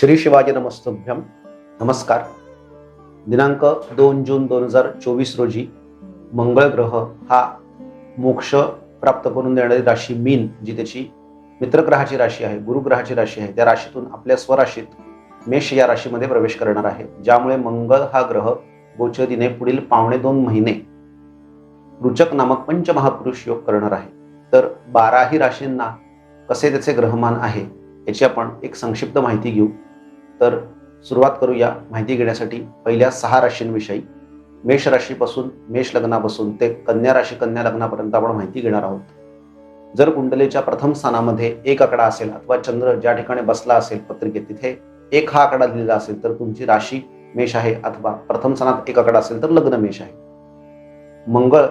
श्री शिवाजी नमस्तभ्यम नमस्कार. दिनांक दोन जून दोन हजार चोवीस रोजी मंगळ ग्रह हा मोक्ष प्राप्त करून देणारी राशी मीन जी त्याची मित्रग्रहाची राशी आहे गुरुग्रहाची राशी आहे त्या राशीतून आपल्या स्वराशीत मेष या राशीमध्ये प्रवेश करणार आहे. ज्यामुळे मंगळ हा ग्रह गोचरीने पुढील पावणे दोन महिने रुचक नामक पंचमहापुरुष योग करणार आहे. तर बाराही राशींना कसे त्याचे ग्रहमान आहे याची आपण एक संक्षिप्त माहिती घेऊ. तर सुरुवात करूया माहिती घेण्यासाठी. पहिल्या सहा राशींविषयी. मेष राशीपासून मेष लग्नापासून ते कन्या राशी कन्या लग्नापर्यंत आपण माहिती घेणार आहोत. जर कुंडलीच्या प्रथम स्थानामध्ये एक आकडा असेल अथवा चंद्र ज्या ठिकाणी बसला असेल पत्रिकेत तिथे एक हा आकडा दिलेला असेल तर तुमची राशी मेष आहे अथवा प्रथम स्थानात एक आकडा असेल तर लग्न मेष आहे. मंगळ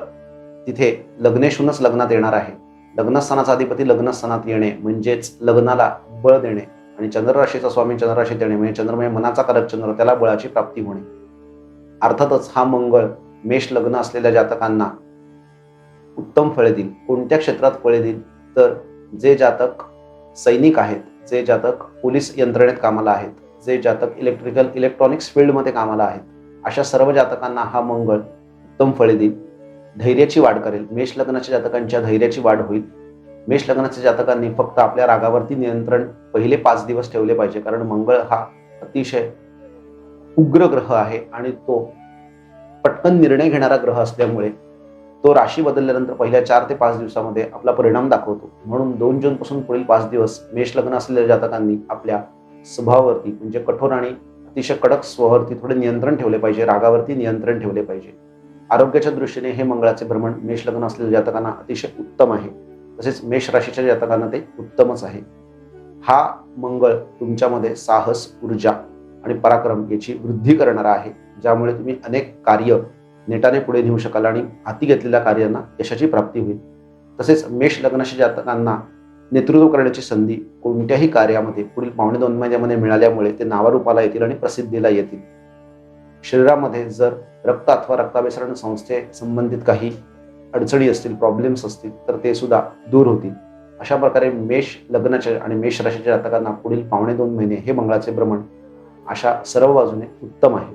तिथे लग्नेशूनच लग्नात येणार आहे. लग्नस्थानाचा अधिपती लग्नस्थानात येणे म्हणजेच लग्नाला बळ देणे. आणि चंद्रराशीचा स्वामी चंद्रराशीत येणे म्हणजे चंद्रमय म्हणजे मनाचा कारक चंद्र त्याला बळाची प्राप्ती होणे. अर्थातच हा मंगळ मेष लग्न असलेल्या जातकांना उत्तम फळे देईल. कोणत्या क्षेत्रात फळे देईल? तर जे जातक सैनिक आहेत जे जातक पोलीस यंत्रणेत कामाला आहेत जे जातक इलेक्ट्रिकल इलेक्ट्रॉनिक्स फील्डमध्ये कामाला आहेत अशा सर्व जातकांना हा मंगळ उत्तम फळे देईल. धैर्याची वाढ करेल. मेष लग्नाच्या जातकांच्या धैर्याची वाढ होईल. मेष लग्नाच्या जातकांनी फक्त आपल्या रागावरती नियंत्रण पहिले पाच दिवस ठेवले पाहिजे कारण मंगळ हा अतिशय उग्र ग्रह आहे आणि तो पटकन निर्णय घेणारा ग्रह असल्यामुळे तो राशी बदलल्यानंतर पहिल्या चार ते पाच दिवसामध्ये आपला परिणाम दाखवतो. म्हणून दोन जून पासून पुढील पाच दिवस मेष लग्न असलेल्या जातकांनी आपल्या स्वभावावरती म्हणजे कठोर आणि अतिशय कडक स्वभावावरती थोडे नियंत्रण ठेवले पाहिजे रागावरती नियंत्रण ठेवले पाहिजे. आरोग्याच्या दृष्टीने हे मंगळाचे भ्रमण मेष लग्न असलेल्या जातकांना अतिशय उत्तम आहे. तसेच मेष राशीच्या जातकांना ते उत्तमच आहे. हा मंगळ तुमच्यामध्ये साहस ऊर्जा आणि पराक्रम याची वृद्धी करणारा आहे. ज्यामुळे तुम्ही अनेक कार्य नेटाने पुढे नेऊ शकाल आणि हाती घेतलेल्या कार्यांना यशाची प्राप्ती होईल. तसेच मेष लग्नाशी जातकांना नेतृत्व करण्याची संधी कोणत्याही कार्यामध्ये पुढील पावणे दोन महिन्यामध्ये मिळाल्यामुळे ते नावारूपाला येतील आणि प्रसिद्धीला येतील. शरीरामध्ये जर रक्त अथवा रक्ताभिसरण संस्थे संबंधित काही अडचणी असतील प्रॉब्लेम्स असतील तर ते सुद्धा दूर होतील. अशा प्रकारे मेष लग्नाच्या आणि मेष राशीच्या जातकांना पुढील पावणे दोन महिने हे मंगळाचे भ्रमण अशा सर्व बाजूने उत्तम आहे.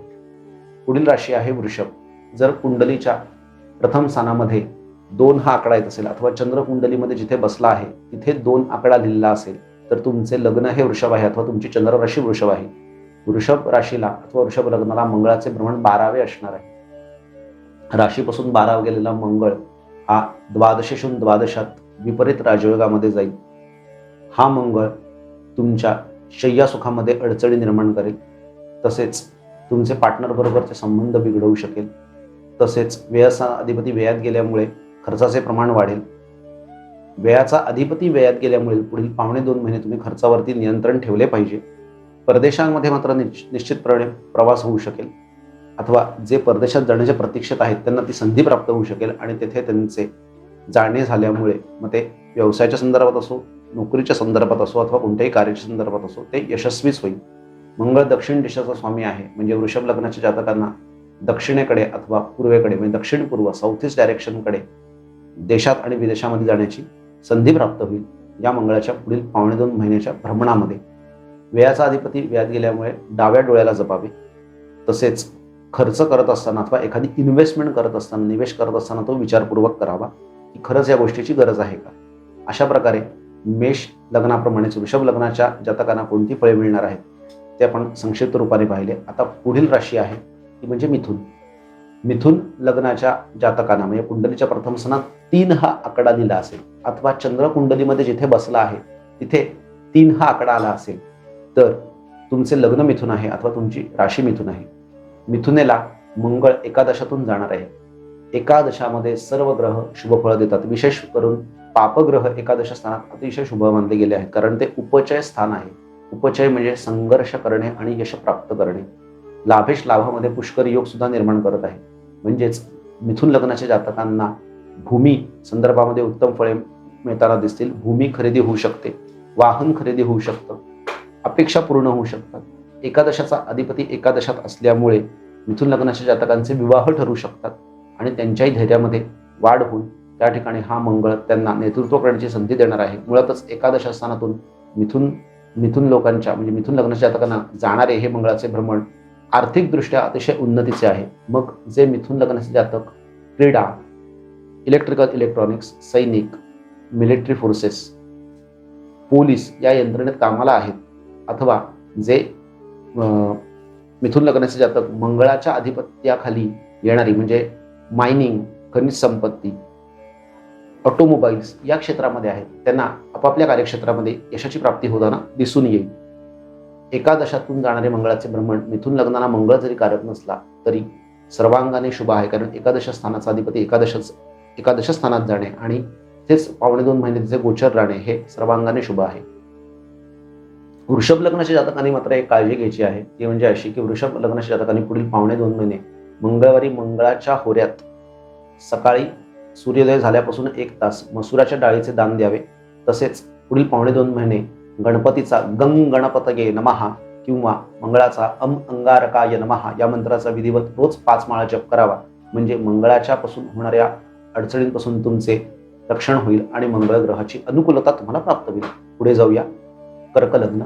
पुढील राशी आहे वृषभ. जर कुंडलीच्या प्रथम स्थानामध्ये दोन हा आकडा येत असेल अथवा चंद्र कुंडलीमध्ये जिथे बसला आहे तिथे दोन आकडा लिहिलेला असेल तर तुमचे लग्न हे वृषभ आहे अथवा तुमची चंद्र राशी वृषभ आहे. वृषभ राशीला अथवा वृषभ लग्नाला मंगळाचे भ्रमण बारावे असणार आहे. राशीपासून बारा गेलेला मंगळ हा द्वादशेशून द्वादशात विपरीत राजयोगामध्ये जाईल. हा मंगळ तुमच्या शय्यासुखामध्ये अडचणी निर्माण करेल. तसेच तुमचे पार्टनरबरोबरचे संबंध बिघडवू शकेल. तसेच व्ययाचा अधिपती व्ययात गेल्यामुळे खर्चाचे प्रमाण वाढेल. व्ययाचा अधिपती व्ययात गेल्यामुळे पुढील पावणे दोन महिने तुम्ही खर्चावरती नियंत्रण ठेवले पाहिजे. परदेशांमध्ये मात्र निश्च- निश्चितपणे प्रवास होऊ शकेल. अथवा जे परदेशात जाण्याच्या प्रतीक्षेत आहेत त्यांना ती संधी प्राप्त होऊ शकेल आणि तेथे त्यांचे जाणे झाल्यामुळे मग ते व्यवसायाच्या संदर्भात असो नोकरीच्या संदर्भात असो अथवा कोणत्याही कार्याच्या संदर्भात असो ते यशस्वीच होईल. मंगळ दक्षिण दिशेचा स्वामी आहे म्हणजे वृषभ लग्नाच्या जातकांना दक्षिणेकडे अथवा पूर्वेकडे म्हणजे दक्षिण पूर्व साऊथ ईस्ट डायरेक्शनकडे देशात आणि विदेशामध्ये जाण्याची संधी प्राप्त होईल या मंगळाच्या पुढील पावणे दोन महिन्याच्या भ्रमणामध्ये. वेळाचा अधिपती व्याध गेल्यामुळे डाव्या डोळ्याला जपावे तसेच खर्च करत असताना अथवा एखादी इन्व्हेस्टमेंट करत असताना निवेश करत असताना तो विचारपूर्वक करावा की खरंच या गोष्टीची गरज आहे का? अशा प्रकारे मेष लग्नाप्रमाणेच वृषभ लग्नाच्या जातकांना कोणती फळे मिळणार आहेत ते आपण संक्षिप्त रूपाने पाहिले. आता पुढील राशी आहे ती म्हणजे मिथुन. मिथुन लग्नाच्या जातकांना म्हणजे कुंडलीच्या प्रथम सणात तीन हा आकडा दिला असेल. अथवा चंद्र कुंडलीमध्ये जिथे बसला आहे तिथे तीन हा आकडा आला असेल. तर तुमचे लग्न मिथून आहे अथवा तुमची राशी मिथून आहे. मिथुनेला मंगळ एकादशातून जाणार आहे. एकादशामध्ये सर्व ग्रह शुभफळ देतात. विशेष करून पापग्रह एकादश स्थानात अतिशय शुभ मानले गेले आहेत. कारण ते उपचय स्थान आहे. उपचय म्हणजे संघर्ष करणे आणि यश प्राप्त करणे. लाभेश लाभामध्ये पुष्कर योग सुद्धा निर्माण करत आहे. म्हणजेच मिथुन लग्नाच्या जातकांना भूमी संदर्भामध्ये उत्तम फळे मिळताना दिसतील. भूमी खरेदी होऊ शकते. वाहन खरेदी होऊ शकतं. अपेक्षा पूर्ण होऊ शकतात. एकादशाचा अधिपती एकादशात असल्यामुळे मिथुन लग्नाच्या जातकांचे विवाह ठरू शकतात आणि त्यांच्याही धैर्यामध्ये वाढ होऊन त्या ठिकाणी हा मंगळ त्यांना नेतृत्व करण्याची संधी देणार आहे. मुळातच एकादश स्थानातून मिथुन मिथुन लोकांच्या म्हणजे मिथुन लग्नाच्या जातकांना जाणारे हे मंगळाचे भ्रमण आर्थिकदृष्ट्या अतिशय उन्नतीचे आहे. मग जे मिथुन लग्नाचे जातक क्रीडा इलेक्ट्रिकल इलेक्ट्रॉनिक्स सैनिक मिलिटरी फोर्सेस पोलीस या यंत्रणेत कामाला आहेत अथवा जे मिथुन लग्नाचे जातक मंगळाच्या आधिपत्याखाली येणारी म्हणजे मायनिंग खनिज संपत्ती ऑटोमोबाईल्स या क्षेत्रामध्ये आहेत. त्यांना आपापल्या कार्यक्षेत्रामध्ये यशाची प्राप्ती होताना दिसून येईल. एकादशातून जाणारे मंगळाचे भ्रमण मिथून लग्नाला मंगळ जरी कारक नसला तरी सर्वांगाने शुभ आहे. कारण एकादश स्थानाचा अधिपती एकादशच एकादश स्थानात जाणे आणि तेच पावणे दोन महिने तिचे गोचर राहणे हे सर्वांगाने शुभ आहे. वृषभ लग्नाच्या जातकांनी मात्र एक काळजी घ्यायची आहे. ती म्हणजे अशी की वृषभ लग्नाच्या जातकांनी पुढील पावणे दोन महिने मंगळवारी मंगळाच्या होऱ्यात सकाळी सूर्योदय झाल्यापासून एक तास मसुराच्या डाळीचे दान द्यावे. तसेच पुढील पावणे दोन महिने गणपतीचा गंग गणपतगे नमहा किंवा मंगळाचा अम अंगारकाय नमहा या मंत्राचा विधिवत रोज पाच माळा जप करावा. म्हणजे मंगळाच्या पासून होणाऱ्या अडचणींपासून तुमचे रक्षण होईल आणि मंगळ ग्रहाची अनुकूलता तुम्हाला प्राप्त होईल. पुढे जाऊया. कर्कलग्न.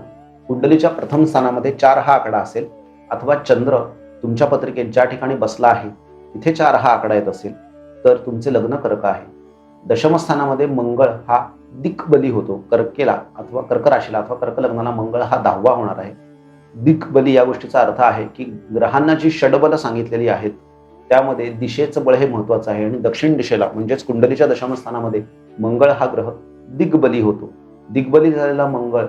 कुंडलीच्या प्रथम स्थानामध्ये चार हा आकडा असेल. अथवा चंद्र तुमच्या पत्रिकेत ज्या ठिकाणी बसला आहे तिथे चार हा आकडा येत असेल. तर तुमचे लग्न कर्क आहे. दशमस्थानामध्ये मंगळ हा दिक्बली होतो. कर्केला अथवा कर्क राशीला अथवा कर्क लग्नाला मंगळ हा दहावा होणार आहे. दिक्बली या गोष्टीचा अर्थ आहे की ग्रहांना जी षडबल सांगितलेली आहेत त्यामध्ये दिशेचं बळ हे महत्वाचं आहे. आणि दक्षिण दिशेला म्हणजेच कुंडलीच्या दशमस्थानामध्ये मंगळ हा ग्रह दिग्बली होतो. दिग्बली झालेला मंगळ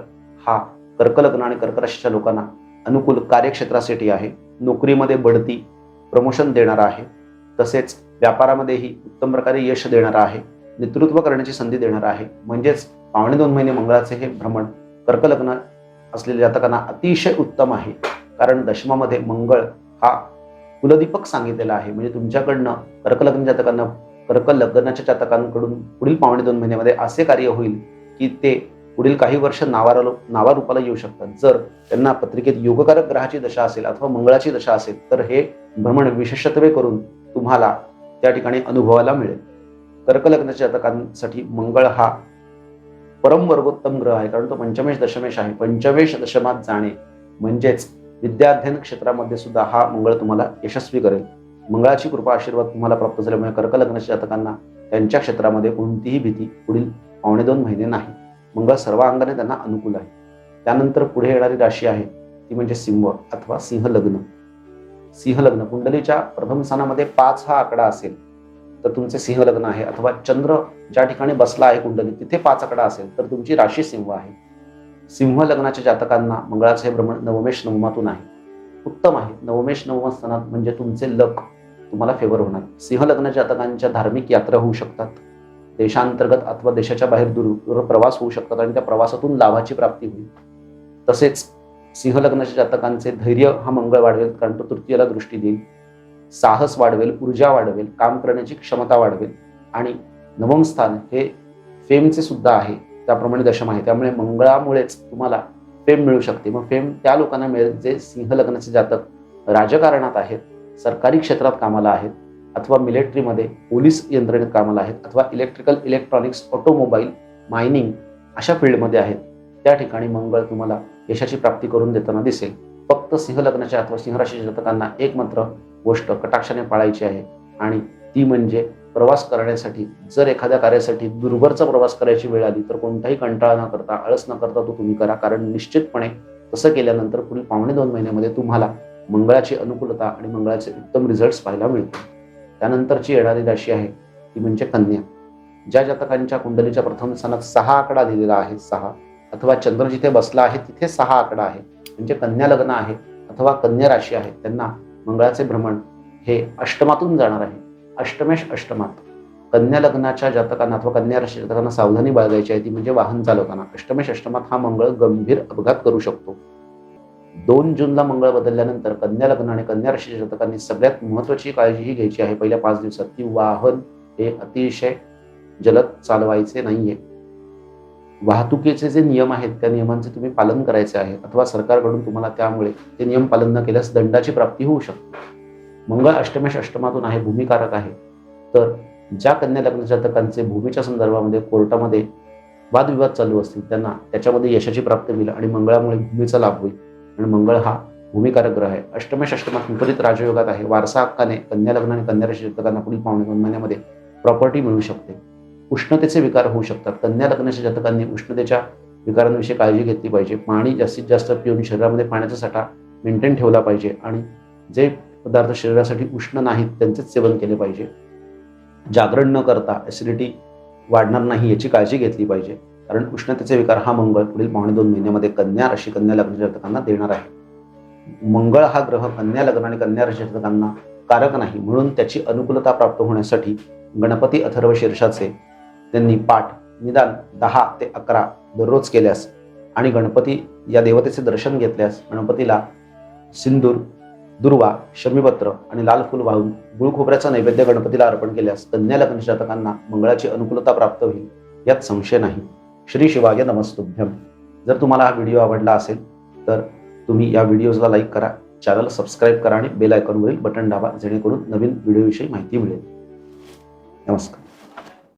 हा कर्कलग्न आणि कर्क राशीच्या लोकांना अनुकूल कार्यक्षेत्रासाठी आहे. नोकरीमध्ये बढती प्रमोशन देणारा आहे. तसेच व्यापारामध्येही उत्तम प्रकारे यश देणारा आहे. नेतृत्व करण्याची संधी देणारा आहे. म्हणजेच पावणे दोन महिने मंगळाचे हे भ्रमण कर्कलग्न असलेल्या जातकांना अतिशय उत्तम आहे. कारण दशमामध्ये मंगळ हा कुलदीपक सांगितलेला आहे. म्हणजे तुमच्याकडनं कर्कलग्न जातकांना कर्क लग्नाच्या जातकांकडून पुढील पावणे दोन महिन्यामध्ये असे कार्य होईल की ते पुढील काही वर्ष नावारालो नावारूपाला येऊ शकतात. जर त्यांना पत्रिकेत योगकारक ग्रहाची दशा असेल अथवा मंगळाची दशा असेल तर हे भ्रमण विशेषत्वे करून तुम्हाला त्या ठिकाणी अनुभवायला मिळेल. कर्कलग्नाच्या जातकांसाठी मंगळ हा परम वर्गोत्तम ग्रह आहे कारण तो पंचमेश दशमेश आहे. पंचमेश दशमात जाणे म्हणजेच विद्याध्ययन क्षेत्रामध्ये सुद्धा हा मंगळ तुम्हाला यशस्वी करेल. मंगळाची कृपा आशीर्वाद तुम्हाला प्राप्त झाल्यामुळे कर्कलग्नाच्या जातकांना त्यांच्या क्षेत्रामध्ये कोणतीही भीती पुढील पावणे दोन महिने नाही. मंगळ सर्व अंगाने त्यांना अनुकूल आहे. त्यानंतर पुढे येणारी राशी आहे ती म्हणजे सिंह अथवा सिंह लग्न सिंह लग्न कुंडलीच्या प्रथम स्थानामध्ये पाच हा आकडा असेल तर तुमचे सिंह लग्न आहे अथवा चंद्र ज्या ठिकाणी बसला आहे कुंडली तिथे पाच आकडा असेल तर तुमची राशी सिंह आहे. सिंह लग्नाच्या जातकांना मंगळाचे हे भ्रमण नवमेश नवमातून आहे. उत्तम आहे. नवमेश नवम स्थानात म्हणजे तुमचे लक तुम्हाला फेवर होणार. सिंह लग्न जातकांच्या धार्मिक यात्रा होऊ शकतात. देशांतर्गत अथवा देशाच्या बाहेर दूर दूर प्रवास होऊ शकतात आणि त्या प्रवासातून लाभाची प्राप्ती होईल. तसेच सिंहलग्नाच्या जातकांचे धैर्य हा मंगळ वाढवेल कारण तो तृतीयाला दृष्टी देईल. साहस वाढवेल ऊर्जा वाढवेल काम करण्याची क्षमता वाढवेल आणि नवम स्थान हे फेमचे सुद्धा आहे. त्याप्रमाणे दशम आहे. त्यामुळे मंगळामुळेच तुम्हाला फेम मिळू शकते. मग फेम त्या लोकांना मिळेल जे सिंह लग्नाचे जातक राजकारणात आहेत सरकारी क्षेत्रात कामाला आहेत अथवा मिलिटरीमध्ये पोलीस यंत्रणेत कामाला आहेत अथवा इलेक्ट्रिकल इलेक्ट्रॉनिक्स ऑटोमोबाईल मायनिंग अशा फील्डमध्ये आहेत त्या ठिकाणी मंगळ तुम्हाला यशाची प्राप्ती करून देताना दिसेल. फक्त सिंहलग्नाच्या अथवा सिंह जातकांना एक मात्र गोष्ट कटाक्षाने पाळायची आहे आणि ती म्हणजे प्रवास करण्यासाठी. जर एखाद्या कार्यासाठी दुर्भरचा प्रवास करायची वेळ आली तर कोणताही कंटाळा न करता आळस न करता तो तुम्ही करा. कारण निश्चितपणे तसं केल्यानंतर पुढील पावणे दोन महिन्यामध्ये तुम्हाला मंगळाची अनुकूलता आणि मंगळाचे उत्तम रिझल्ट्स पाहायला मिळतील. त्यानंतरची येणारी राशी आहे ती म्हणजे कन्या. ज्या जातकांच्या कुंडलीच्या प्रथम स्थानात सहा आकडा दिलेला आहे सहा. अथवा चंद्र जिथे बसला आहे तिथे सहा आकडा आहे. म्हणजे कन्या लग्न आहे अथवा कन्या राशी आहे त्यांना मंगळाचे भ्रमण हे अष्टमातून जाणार आहे. अष्टमेश अष्टमात. कन्या लग्नाच्या जातकांना अथवा कन्या राशी जातकांना सावधानी बाळगायची आहे ती म्हणजे वाहन चालवताना अष्टमेश अष्टमात हा मंगळ गंभीर अपघात करू शकतो. दोन जूनला मंगळ बदलल्यानंतर कन्या लग्न आणि कन्या राशी जातकांनी सगळ्यात महत्वाची काळजी ही घ्यायची आहे. पहिल्या पाच दिवसात की वाहन हे अतिशय जलद चालवायचे नाहीये. वाहतुकीचे जे नियम आहेत त्या नियमांचे तुम्ही पालन करायचे आहे अथवा सरकारकडून तुम्हाला त्यामुळे ते नियम पालन न केल्यास दंडाची प्राप्ती होऊ शकते. मंगळ अष्टमेश अष्टमातून आहे भूमिकारक आहे. तर ज्या कन्या लग्न जातकांचे भूमीच्या संदर्भामध्ये कोर्टामध्ये वादविवाद चालू असतील त्यांना त्याच्यामध्ये यशाची प्राप्ती होईल आणि मंगळामुळे भूमीचा लाभ होईल. आणि मंगळ हा भूमिकारक ग्रह आहे. अष्टमेश अष्टमात विपरीत राजयोगात आहे. वारसा हक्काने कन्या लग्न आणि कन्या राशी जातकांना पुढील पावणे दोन महिन्यामध्ये प्रॉपर्टी मिळू शकते. उष्णतेचे विकार होऊ शकतात. कन्या लग्नाच्या जातकांनी उष्णतेच्या विकारांविषयी काळजी घेतली पाहिजे. पाणी जास्तीत जास्त पिऊन शरीरामध्ये पाण्याचा साठा मेंटेन ठेवला पाहिजे आणि जे पदार्थ शरीरासाठी उष्ण नाहीत त्यांचेच सेवन केले पाहिजे. जागरण न करता ॲसिडिटी वाढणार नाही याची काळजी घेतली पाहिजे. कारण उष्णतेचे विकार हा मंगळ पुढील पावणे दोन महिन्यामध्ये कन्या राशी कन्या लग्न जातकांना देणार आहे. मंगळ हा ग्रह कन्या लग्न आणि कन्या राशी जातकांना कारक नाही. म्हणून त्याची अनुकूलता प्राप्त होण्यासाठी गणपती अथर्व शीर्षाचे त्यांनी पाठ निदान दहा ते अकरा दररोज केल्यास आणि गणपती या देवतेचे दर्शन घेतल्यास गणपतीला सिंदूर दुर्वा शमीपत्र आणि लाल फुल वाहून गुळ खोबऱ्याचा नैवेद्य गणपतीला अर्पण केल्यास कन्या लग्न जातकांना मंगळाची अनुकूलता प्राप्त होईल यात संशय नाही. श्री शिवाय नमस्तुभ्यम जर तुम्हाला हा व्हिडिओ आवडला असेल तर तुम्ही या व्हिडिओजला लाईक करा चॅनल सबस्क्राईब करा आणि बेल आयकॉनवरील बटन दाबा जेणेकरून नवीन व्हिडिओविषयी माहिती मिळेल. नमस्कार.